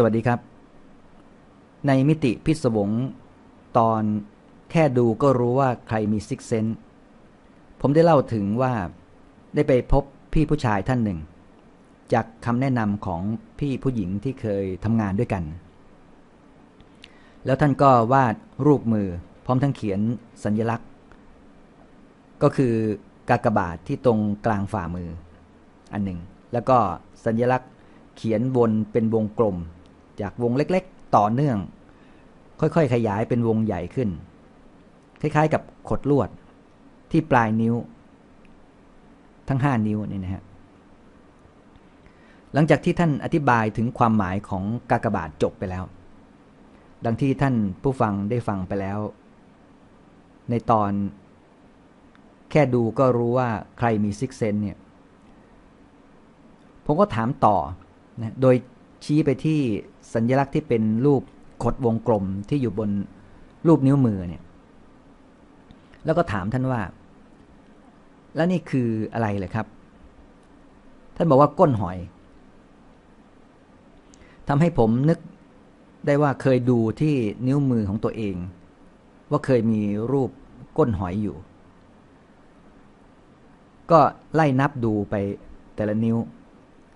สวัสดีครับ ในมิติพิศวงตอนแค่ดูก็รู้ว่าใครมีซิกเซนผมได้เล่าถึงว่าได้ไปพบพี่ผู้ชายท่านหนึ่ง จากคำแนะนำของพี่ผู้หญิงที่เคยทำงานด้วยกัน แล้วท่านก็วาดรูปมือ พร้อมทั้งเขียนสัญลักษณ์ ก็คือกากบาทที่ตรงกลางฝ่ามือ อันหนึ่ง แล้วก็สัญลักษณ์เขียนวนเป็นวงกลม จากวงเล็กๆ ต่อเนื่อง ค่อยๆ ขยายเป็นวงใหญ่ขึ้น คล้ายๆ กับขดลวดที่ปลายนิ้ว ทั้งห้านิ้วนี่นะฮะหลังจากที่ท่านอธิบายถึงความหมายของกากบาทจบไปแล้ว ดังที่ท่านผู้ฟังได้ฟังไปแล้ว ในตอน แค่ดูก็รู้ว่าใครมีซิกเซนเนี่ย ผมก็ถามต่อนะโดย ชี้ไปที่สัญลักษณ์ที่เป็นรูปขดวงกลมที่อยู่บนรูปนิ้วมือเนี่ย แล้วก็ถามท่านว่า แล้วนี่คืออะไรเลยครับ ท่านบอกว่าก้นหอยทำให้ผมนึกได้ว่าเคยดูที่นิ้วมือของตัวเอง ว่าเคยมีรูปก้นหอยอยู่ ก็ไล่นับดูไปแต่ละนิ้ว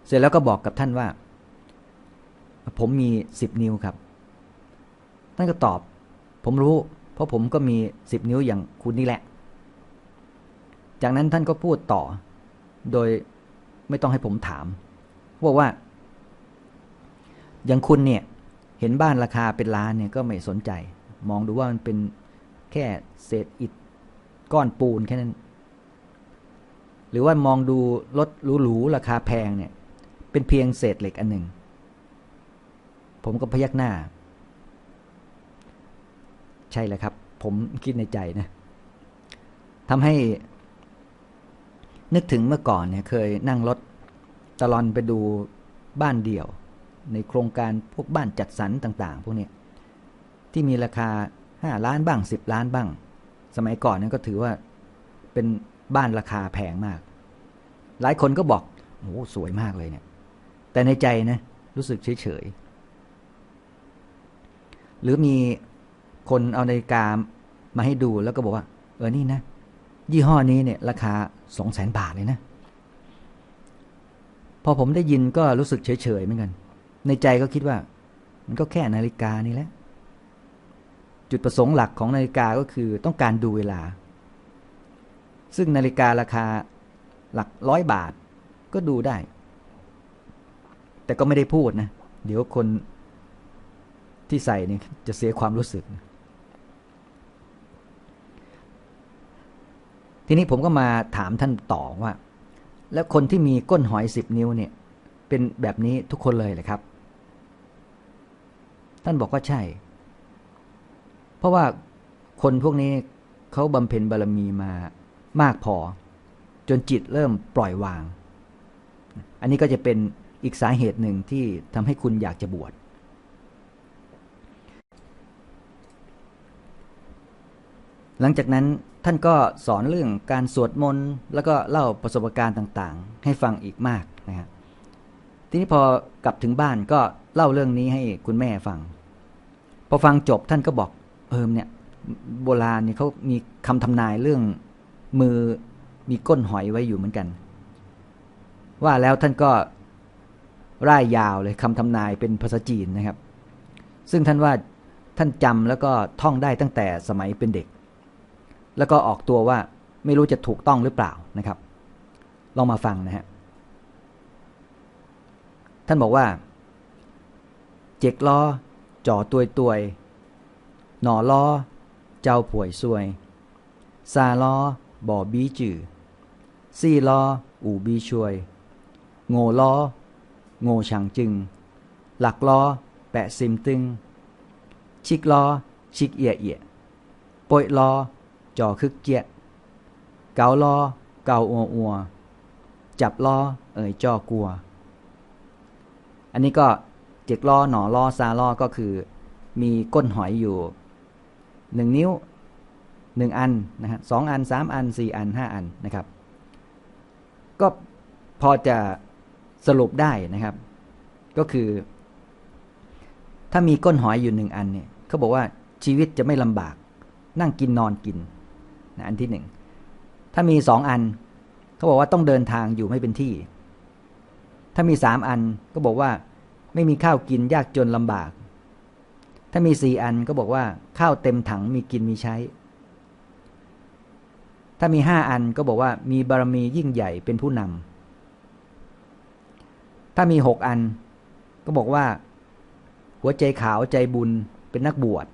เสร็จแล้วก็บอกกับท่านว่า ผมมีสิบนิ้วครับ ท่านก็ตอบ ผมรู้ เพราะผมก็มีสิบนิ้วอย่างคุณนี่แหละ จากนั้นท่านก็พูดต่อ โดยไม่ต้องให้ผมถามบอกว่า อย่างคุณเนี่ย เห็นบ้านราคาเป็นล้านเนี่ยก็ไม่สนใจ มองดูว่ามันเป็นแค่เศษอิฐก้อนปูนแค่นั้น หรือว่ามองดูรถหรูๆราคาแพงเนี่ย เป็นเพียงเศษเหล็กอันหนึ่ง ผมก็พยักหน้า ใช่แล้วครับ ผมคิดในใจนะทำให้ นึกถึงเมื่อก่อนเนี่ยเคยนั่งรถตลอนไปดูบ้านเดี่ยว ในโครงการพวกบ้านจัดสรรต่าง ๆ พวกนี้ที่มีราคาห้าล้านบ้างสิบล้านบ้าง สมัยก่อนนั้นก็ถือว่าเป็นบ้านราคาแพงมาก หลายคนก็บอกโอ้สวยมากเลยเนี่ย แต่ในใจนะรู้สึกเฉยๆ หรือมีคนเอานาฬิกามาให้ดูแล้วก็บอกว่า เออนี่นะ ยี่ห้อนี้เนี่ย ราคาสองแสนบาทเลยนะ พอผมได้ยินก็รู้สึกเฉยๆเหมือนกัน ในใจก็คิดว่า มันก็แค่นาฬิกานี่แหละ จุดประสงค์หลักของนาฬิกาก็คือต้องการดูเวลา ซึ่งนาฬิการาคาหลักร้อยบาทก็ดูได้ แต่ก็ไม่ได้พูดนะ เดี๋ยวคน ที่ใส่เนี่ยจะเสียความรู้สึก ทีนี้ผมก็มาถามท่านต่อว่า แล้วคนที่มีก้นหอยสิบนิ้วเนี่ย เป็นแบบนี้ทุกคนเลยเลยครับ ท่านบอกว่าใช่ เพราะว่าคนพวกนี้เขาบำเพ็ญบารมีมามากพอ จนจิตเริ่มปล่อยวาง อันนี้ก็จะเป็นอีกสาเหตุหนึ่งที่ทำให้คุณอยากจะบวช หลังจากนั้นท่านก็สอนเรื่องการสวดมนต์แล้วก็เล่าประสบการณ์ต่างๆ ให้ฟังอีกมากนะครับทีนี้พอกลับถึงบ้านก็เล่าเรื่องนี้ให้คุณแม่ฟัง พอฟังจบท่านก็บอกเออเนี่ยโบราณเนี่ยเขามีคำทำนายเรื่องมือมีก้นหอยไว้อยู่เหมือนกัน ว่าแล้วท่านก็ร่ายยาวเลยคำทำนายเป็นภาษาจีนนะครับ ซึ่งท่านว่าท่านจำแล้วก็ท่องได้ตั้งแต่สมัยเป็นเด็ก แล้วก็ออกตัวว่าไม่รู้จะถูกต้องหรือเปล่านะครับ ลองมาฟังนะฮะ ท่านบอกว่า เจกล้อจ่อตัวยตวยหนอล้อ เจ้าป่วยซวย ซาล้อ บ่อบีจือซี่ล้อ อู่บีช่วย โง่ล้อ โง่ฉังจึง หลักล้อ แปะซิมตึง ชิกล้อ ชิกเอียเอียปอยล้อ จอคึกเจียเกาล้อเกาอัวอัวจับล้อเอ่ยจอกลัว อันนี้ก็เจ็กล้อหนอล้อซาล้อก็คือ มีก้นหอยอยู่หนึ่งนิ้วหนึ่งอันนะฮะสองอันสามอันสี่อันห้าอันนะครับ ก็พอจะสรุปได้นะครับ ก็คือ ถ้ามีก้นหอยอยู่หนึ่งอันเนี่ยเขาบอกว่าชีวิตจะไม่ลำบาก นั่งกินนอนกิน นะอันที่หนึ่งถ้ามีสองอันเขาบอกว่าต้องเดินทางอยู่ไม่เป็นที่ ถ้ามีสามอันก็บอกว่า ไม่มีข้าวกินยากจนลำบาก ถ้ามีสี่อันก็บอกว่าข้าวเต็มถังมีกินมีใช้ ถ้ามีห้าอันก็บอกว่ามีบารมียิ่งใหญ่เป็นผู้นำถ้ามีหกอัน ก็บอกว่า หัวใจขาวใจบุญเป็นนักบวช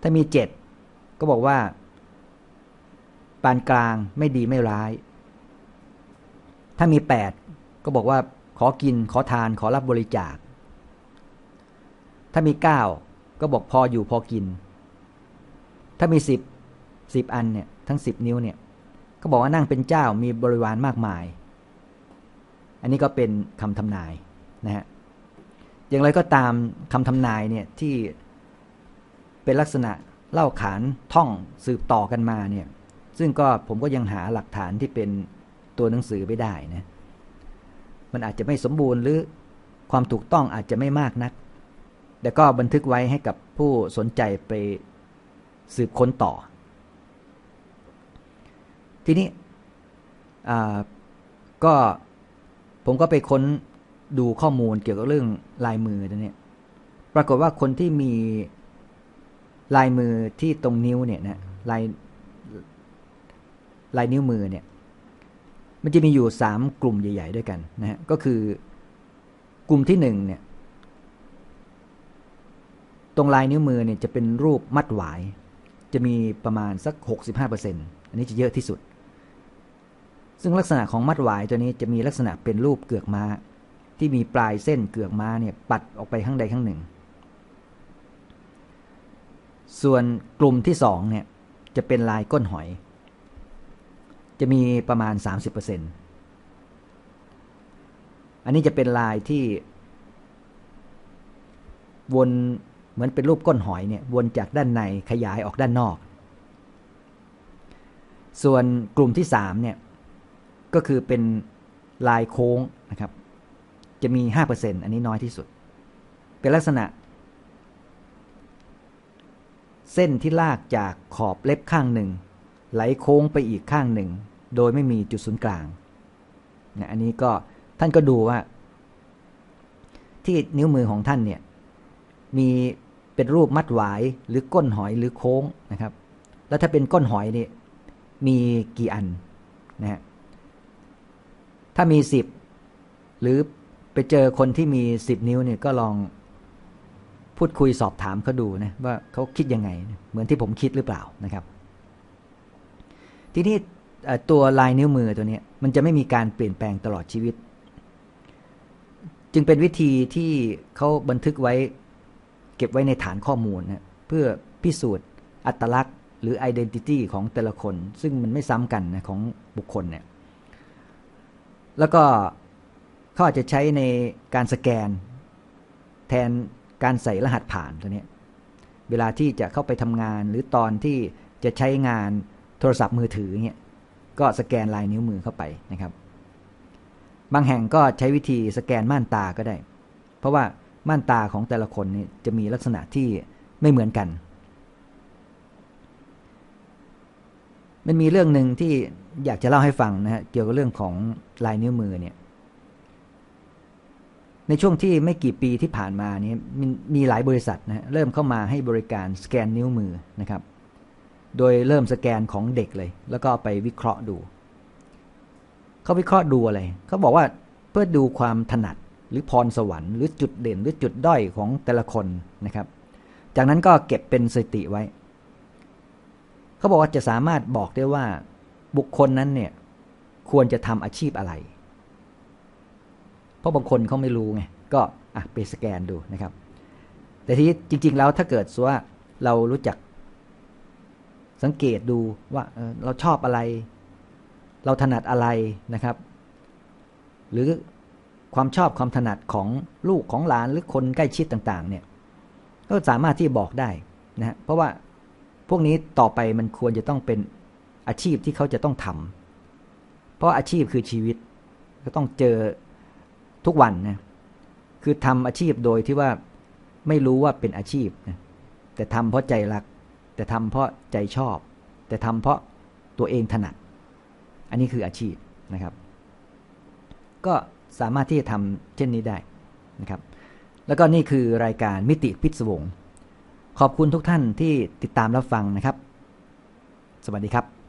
ถ้ามีเจ็ดก็บอกว่า ปานกลางไม่ดีไม่ร้าย ถ้ามีแปดก็บอกว่าขอกินขอทานขอรับบริจาค ถ้ามีเก้าก็บอกพออยู่พอกิน ถ้ามีสิบสิบอันเนี่ยทั้งสิบนิ้วเนี่ยก็บอกว่านั่งเป็นเจ้ามีบริวารมากมาย อันนี้ก็เป็นคำทำนายนะฮะอย่างไรก็ตามคำทำนายเนี่ยที่เป็นลักษณะเล่าขานท่องสืบต่อกันมาเนี่ย ซึ่งก็ผมก็ยังหาหลักฐานที่เป็นตัวหนังสือไม่ได้นะ มันอาจจะไม่สมบูรณ์หรือความถูกต้องอาจจะไม่มากนัก แต่ก็บันทึกไว้ให้กับผู้สนใจไปสืบค้นต่อ ทีนี้ก็ผมก็ไปค้นดูข้อมูลเกี่ยวกับเรื่องลายมือตัวนี้ปรากฏว่าคนที่มีลายมือที่ตรงนิ้วเนี่ยนะลาย ลายนิ้วมือเนี่ยมันจะมีอยู่สามกลุ่มใหญ่ ๆ ด้วยกันนะฮะก็คือกลุ่มที่หนึ่งเนี่ยตรงลายนิ้วมือเนี่ยจะเป็นรูปมัดหวาย จะมีประมาณสัก 65%อันนี้จะเยอะที่สุด ซึ่งลักษณะของมัดหวายตัวนี้จะมีลักษณะเป็นรูปเกือกม้า ที่มีปลายเส้นเกือกม้าเนี่ยปัดออกไปข้างใดข้างหนึ่ง ส่วนกลุ่มที่สองเนี่ยจะเป็นลายก้นหอย จะมีประมาณ 30%อันนี้จะเป็นลายที่ วนเหมือนเป็นรูปก้นหอยเนี่ยวนจากด้านในขยายออกด้านนอก ส่วนกลุ่มที่สามเนี่ยก็คือเป็นลายโค้งนะครับ จะมี 5%อันนี้น้อยที่สุด เป็นลักษณะ เส้นที่ลากจากขอบเล็บข้างหนึ่ง ไหลโค้งไปอีกข้างหนึ่ง โดยไม่มีจุดศูนย์กลางนะอันนี้ก็ท่านก็ดูว่า ที่นิ้วมือของท่านเนี่ย มีเป็นรูปมัดหวายหรือก้นหอยหรือโค้งนะครับ แล้วถ้าเป็นก้นหอยนี่มีกี่อันนะฮะถ้ามีสิบหรือไปเจอคนที่มีสิบนิ้วเนี่ยก็ลองพูดคุยสอบถามเขาดูนะว่าเขาคิดยังไง เหมือนที่ผมคิดหรือเปล่านะครับ ทีนี้ ตัวลายนิ้วมือตัวนี้มันจะไม่มีการเปลี่ยนแปลงตลอดชีวิต จึงเป็นวิธีที่เขาบันทึกไว้ เก็บไว้ในฐานข้อมูลนะเพื่อพิสูจน์อัตลักษณ์ หรือ identity ของแต่ละคน ซึ่งมันไม่ซ้ำกันนะของบุคคลเนี่ยแล้วก็เขาอาจจะใช้ในการสแกน แทนการใส่รหัสผ่านตัวนี้เวลาที่จะเข้าไปทำงานหรือตอนที่จะใช้งานโทรศัพท์มือถือเนี่ย ก็สแกนลายนิ้วมือเข้าไปนะครับ บางแห่งก็ใช้วิธีสแกนม่านตาก็ได้ เพราะว่าม่านตาของแต่ละคนนี่จะมีลักษณะที่ไม่เหมือนกัน มันมีเรื่องหนึ่งที่อยากจะเล่าให้ฟังนะฮะเกี่ยวกับเรื่องของลายนิ้วมือเนี่ย ในช่วงที่ไม่กี่ปีที่ผ่านมานี้มมีหลายบริษัทนะเริ่มเข้ามาให้บริการสแกนนิ้วมือนะครับ โดยเริ่มสแกนของเด็กเลย แล้วก็ไปวิเคราะห์ดู เขาวิเคราะห์ดูอะไร เขาบอกว่าเพื่อดูความถนัดหรือพรสวรรค์หรือจุดเด่นหรือจุดด้อยของแต่ละคนนะครับ จากนั้นก็เก็บเป็นสติไว้ เขาบอกว่าจะสามารถบอกได้ว่าบุคคลนั้นเนี่ยควรจะทำอาชีพอะไร เพราะบางคนเขาไม่รู้ไง ก็อะไปสแกนดูนะครับ แต่ที่จริง ๆ แล้วถ้าเกิดว่าเรารู้จัก สังเกตดูว่าเราชอบอะไร เราถนัดอะไรนะครับ หรือความชอบความถนัดของลูกของหลานหรือคนใกล้ชิดต่าง ๆ เนี่ย ก็สามารถที่บอกได้นะฮะเพราะว่าพวกนี้ต่อไปมันควรจะต้องเป็นอาชีพที่เขาจะต้องทำเพราะอาชีพคือชีวิต ก็ต้องเจอทุกวันนะคือทำอาชีพโดยที่ว่าไม่รู้ว่าเป็นอาชีพนะแต่ทำเพราะใจรัก แต่ทำเพราะใจชอบ แต่ทำเพราะตัวเองถนัด อันนี้คืออาชีพนะครับ ก็สามารถที่จะทำเช่นนี้ได้นะครับ แล้วก็นี่คือรายการมิติพิศวงขอบคุณทุกท่านที่ติดตามรับฟังนะครับ สวัสดีครับ